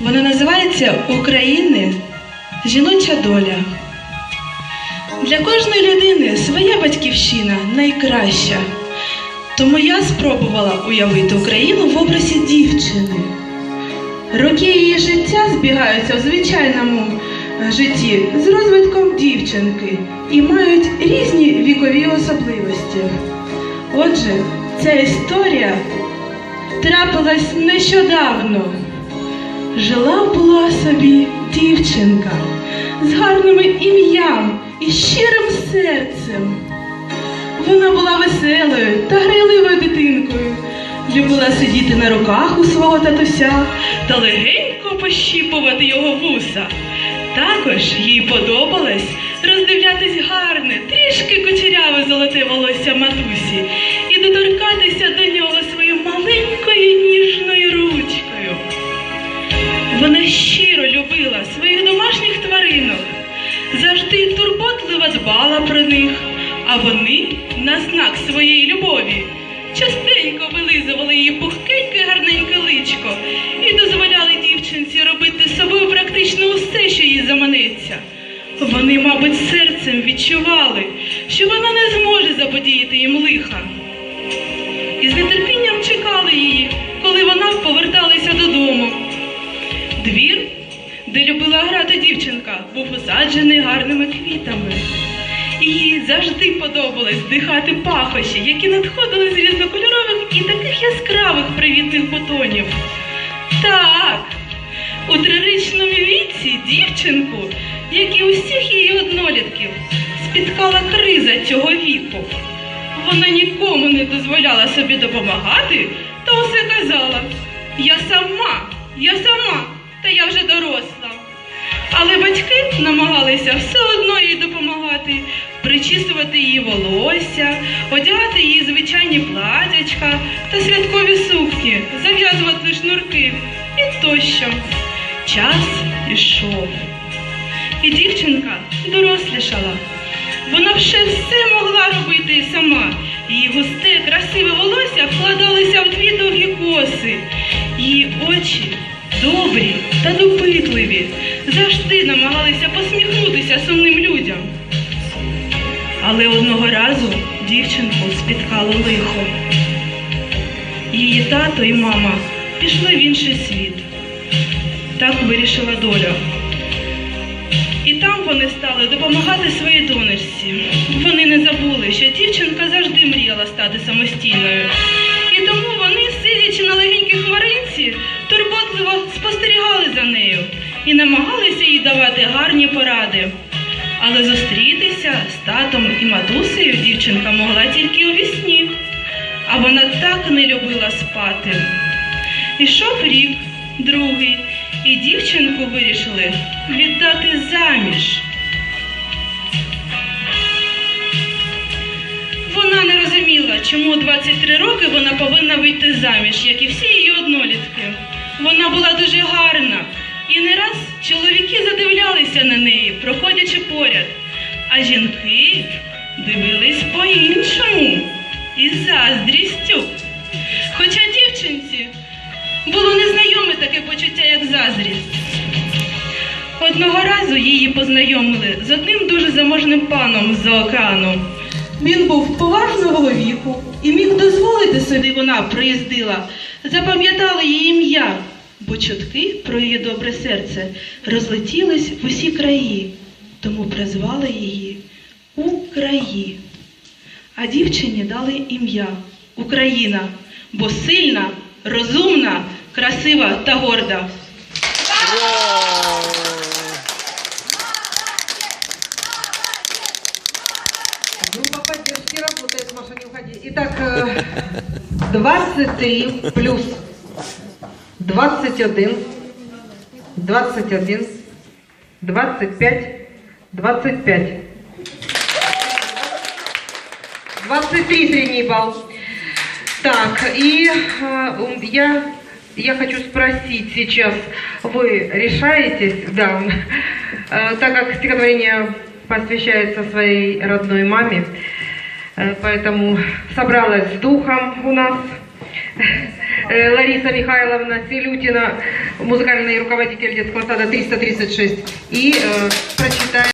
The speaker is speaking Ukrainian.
Вона називається України жіноча доля. Для кожної людини своя батьківщина найкраща. Тому я спробувала уявити Україну в образі дівчини. Роки її життя збігаються в звичайному житті з розвитком дівчинки і мають різні вікові особливості. Отже, ця історія трапилась нещодавно. Жила була собі дівчинка з гарним ім'ям і щирим серцем. Вона була веселою та грайливою дитинкою, любила сидіти на руках у свого татуся та легенько пощіпувати його вуса. Також їй подобалось роздивлятись гарне, трішки кучеряве золоте волосся матусі і доторкатися до них, а вони на знак своєї любові частенько вилизували її пухкеньке гарненьке личко і дозволяли дівчинці робити з собою практично усе, що їй заманеться. Вони, мабуть, серцем відчували, що вона не зможе заподіяти їм лиха. І з нетерпінням чекали її, коли вона поверталася додому. Двір, де любила грати дівчинка, був усаджений гарними квітами. Їй завжди подобалось дихати пахощі, які надходили з різнокольорових і таких яскравих привітних бутонів. Так, у трирічному віці дівчинку, як і усіх її однолітків, спіткала криза цього віку. Вона нікому не дозволяла собі допомагати та усе казала: Я сама, я сама, та я вже доросла. Але батьки намагалися волосся, одягати її звичайні платячка та святкові сукні, зав'язувати шнурки і тощо. Час ішов. І дівчинка дорослішала. Вона вже все могла робити і сама. Її густе, красиве волосся вкладалося в дві довгі коси. Її очі добрі та допитливі, завжди намагалися посміхнутися сумним людям. Але одного разу дівчинку спіткало лихо. Її тато і мама пішли в інший світ. Так вирішила доля. І там вони стали допомагати своїй донечці. Вони не забули, що дівчинка завжди мріяла стати самостійною. І тому вони, сидячи на легенькій хмаринці, турботливо спостерігали за нею і намагалися їй давати гарні поради. Але зустрітися з татом і матусею дівчинка могла тільки у вісні, а вона так не любила спати. Ішов рік, другий, і дівчинку вирішили віддати заміж. Вона не розуміла, чому 23 роки вона повинна вийти заміж, як і всі її однолітки. Вона була дуже гарна, і не раз чоловіки задивлялися на неї, проходячи поряд. А жінки дивились по-іншому із заздрістю. Хоча дівчинці було незнайоме таке почуття, як заздрість. Одного разу її познайомили з одним дуже заможним паном з-за океану. Він був поважного віку і міг дозволити собі, вона приїздила, запам'ятала її ім'я, бо чутки про її добре серце розлетілись в усі краї, тому призвали її Украї. А дівчині дали ім'я Україна, бо сильна, розумна, красива та горда. Группа поддержки работает, Маша, не. Итак, э, 23 плюс 21, 21, 25, 25. 23 средний балл. Так, и э, я, я хочу спросить сейчас, вы решаетесь, да, э, так как стихотворение посвящается своей родной маме, э, поэтому собралась с духом у нас. э, Лариса Михайловна Селютина, музыкальный руководитель детского сада 336. И э, прочитает